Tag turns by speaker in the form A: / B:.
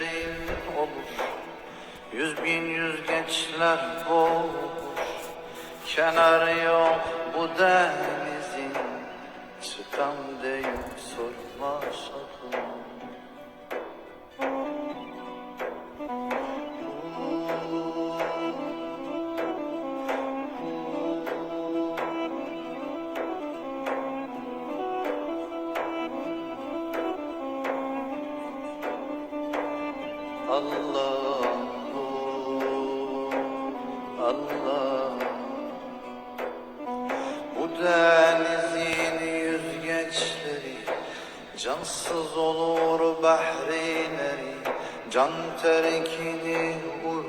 A: yüzlerim olur Yüz bin yüz yüzgeçler olur Kenarı yok bu denizin Çıkan deyip sorma. Allah Allah. Bu yüzgeçleri Cansız olur bahrileri Can terkini vurmayın